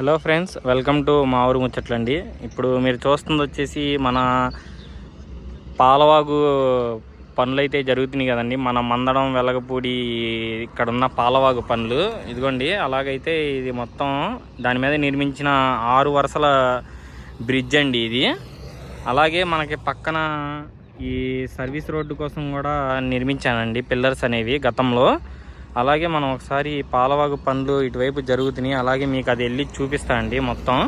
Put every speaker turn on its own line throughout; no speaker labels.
Hello friends welcome to మా ఊరు ముచ్చట్లండి. ఇప్పుడు మీరు చూస్తుంది వచ్చేసి మన పాలవాగు పనులు అయితే జరుగుతున్నాయి కదండి. మన మందడం వెలగపూడి ఇక్కడ ఉన్న పాలవాగు పనులు. ఇదిగోండి అలాగైతే ఇది మొత్తం దాని మీద నిర్మించిన ఆరు వరుసల బ్రిడ్జ్ అండి ఇది. అలాగే మనకి పక్కన ఈ సర్వీస్ రోడ్డు కోసం కూడా నిర్మించానండి పిల్లర్స్ అనేవి గతంలో. అలాగే మనం ఒకసారి పాలవాగు పండ్లు ఇటువైపు జరుగుతున్నాయి అలాగే మీకు అది వెళ్ళి చూపిస్తా అండి మొత్తం.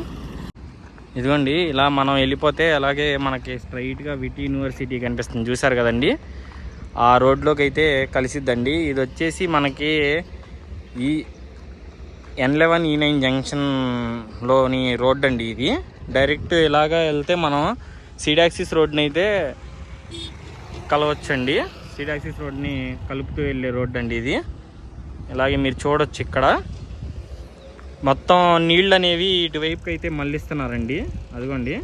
ఇదిగోండి ఇలా మనం వెళ్ళిపోతే అలాగే మనకి స్ట్రైట్గా విటి యూనివర్సిటీ కనిపిస్తుంది. చూసారు కదండి? ఆ రోడ్లోకి అయితే కలిసిద్దండి. ఇది వచ్చేసి మనకి ఈ ఎన్ లెవెన్ ఈ నైన్ జంక్షన్లోని రోడ్ అండి ఇది. డైరెక్ట్ ఇలాగా వెళ్తే మనం సిడాక్సిస్ రోడ్ని అయితే కలవచ్చండి. సిడాక్సిస్ రోడ్ని కలుపుతూ వెళ్ళే రోడ్ అండి ఇది. ఇలాగే మీరు చూడొచ్చు ఇక్కడ. మొత్తం నీళ్ళు అనేవి ఇటువైపు అయితే మళ్ళిస్తున్నారండి. అదిగోండి.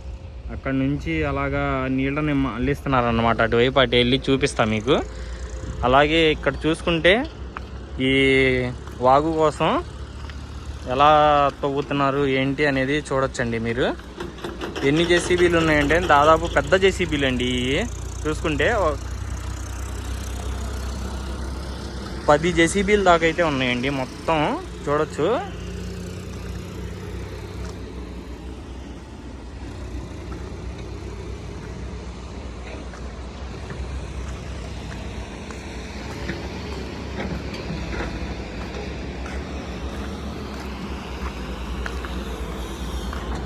అక్కడ నుంచి అలాగా నీళ్ళని మళ్ళిస్తున్నారనమాట అటువైపు అటు వెళ్ళి చూపిస్తా మీకు. అలాగే ఇక్కడ చూసుకుంటే ఈ వాగు కోసం ఎలా తవ్వుతున్నారు ఏంటి అనేది చూడొచ్చండి మీరు. ఎన్ని జేసీబీలు ఉన్నాయంటే దాదాపు పెద్ద జేసీబీలు అండి చూసుకుంటే పది జెసిబీల దాకా అయితే ఉన్నాయండి మొత్తం. చూడొచ్చు.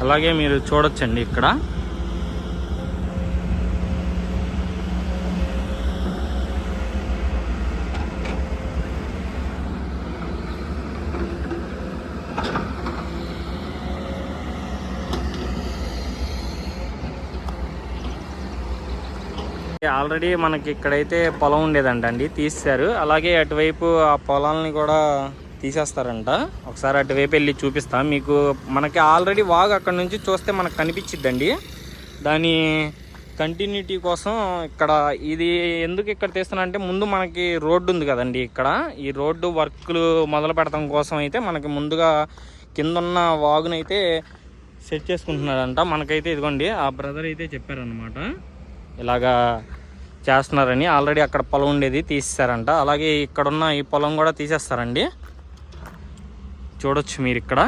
అలాగే మీరు చూడొచ్చండి ఇక్కడ. ఆల్రెడీ మనకి ఇక్కడైతే పొలం ఉండేదంట అండి తీసేశారు. అలాగే అటువైపు ఆ పొలాలని కూడా తీసేస్తారంట. ఒకసారి అటువైపు వెళ్ళి చూపిస్తాం. మీకు మనకి ఆల్రెడీ వాగు అక్కడ నుంచి చూస్తే మనకు కనిపించిద్దండి. దాని కంటిన్యూటీ కోసం ఇక్కడ ఇది ఎందుకు ఇక్కడ తీస్తున్నా అంటే ముందు మనకి రోడ్డు ఉంది కదండి ఇక్కడ. ఈ రోడ్డు వర్క్లు మొదలు పెడతాం కోసం అయితే మనకి ముందుగా కింద ఉన్న వాగునైతే సెట్ చేసుకుంటున్నారంట. మనకైతే ఇదిగోండి ఆ బ్రదర్ అయితే చెప్పారనమాట ఇలాగా చేస్తున్నారని ఆల్రెడీ అక్కడ పొలం ఉండేది తీసేసారంట అలాగే ఇక్కడున్న ఈ పొలం కూడా తీసేస్తారండి. చూడొచ్చు మీరు ఇక్కడ.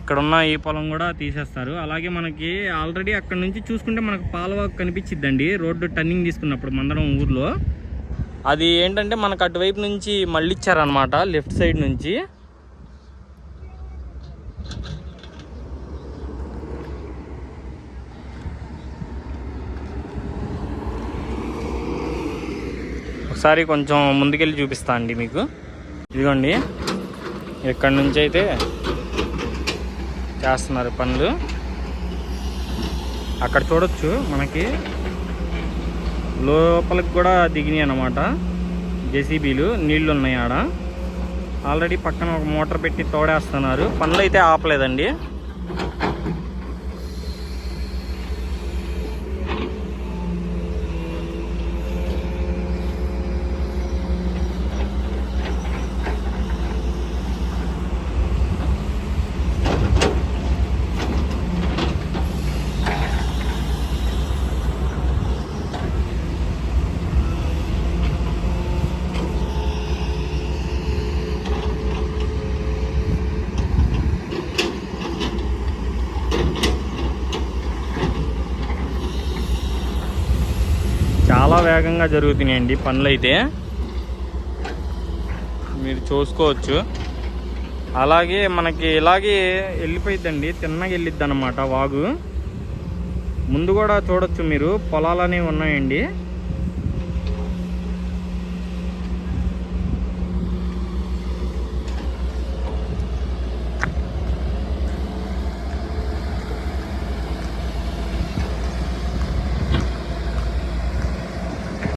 ఇక్కడున్న ఈ పొలం కూడా తీసేస్తారు. అలాగే మనకి ఆల్రెడీ అక్కడ నుంచి చూసుకుంటే మనకు పాలవాకు కనిపించిద్దండి. రోడ్డు టర్నింగ్ తీసుకున్నప్పుడు మందరం ఊర్లో. అది ఏంటంటే మనకు అటువైపు నుంచి మళ్ళీ ఇచ్చారనమాట లెఫ్ట్ సైడ్ నుంచి. ఒకసారి కొంచెం ముందుకెళ్ళి చూపిస్తా అండి మీకు. ఇదిగోండి. ఇక్కడ నుంచి అయితే చేస్తున్నారు పనులు. అక్కడ చూడొచ్చు మనకి. లోపలికి కూడా దిగినాయి అన్నమాట. జేసీబీలు నీళ్ళు ఉన్నాయి ఆడ. ఆల్రెడీ పక్కన ఒక మోటార్ పెట్టి తోడేస్తున్నారు. పనులు అయితే ఆపలేదండి. చాలా వేగంగా జరుగుతున్నాయండి పనులు అయితే మీరు చూసుకోవచ్చు. అలాగే మనకి ఇలాగే వెళ్ళిపోయిద్దండి తిన్నగా వెళ్ళిద్ది అనమాట వాగు. ముందు కూడా చూడొచ్చు మీరు పొలాలు అనేవి ఉన్నాయండి.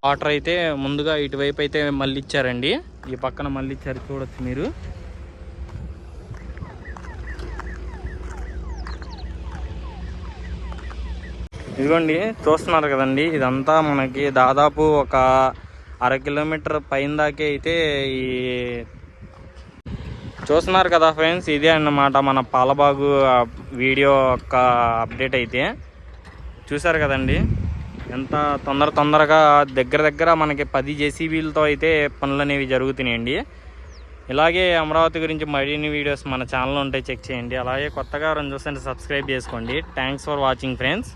వాటర్ అయితే ముందుగా ఇటువైపు అయితే మళ్ళీ ఇచ్చారండి. ఈ పక్కన మళ్ళీ ఇచ్చారు చూడొచ్చు మీరు. ఇదిగోండి చూస్తున్నారు కదండి ఇదంతా మనకి దాదాపు ఒక అర కిలోమీటర్ పైన దాకే అయితే ఈ చూస్తున్నారు కదా ఫ్రెండ్స్ ఇదే అన్నమాట మన పాలబాగు వీడియో యొక్క అప్డేట్ అయితే. చూసారు కదండి? ఎంత తొందర తొందరగా దగ్గర దగ్గర మనకి పది జేసీబీలతో అయితే పనులు అనేవి జరుగుతున్నాయండి. ఇలాగే అమరావతి గురించి మరిన్ని వీడియోస్ మన ఛానల్లో ఉంటాయి చెక్ చేయండి. అలాగే కొత్తగా రెండు చూస్తుంటే సబ్స్క్రైబ్ చేసుకోండి. Thanks for watching friends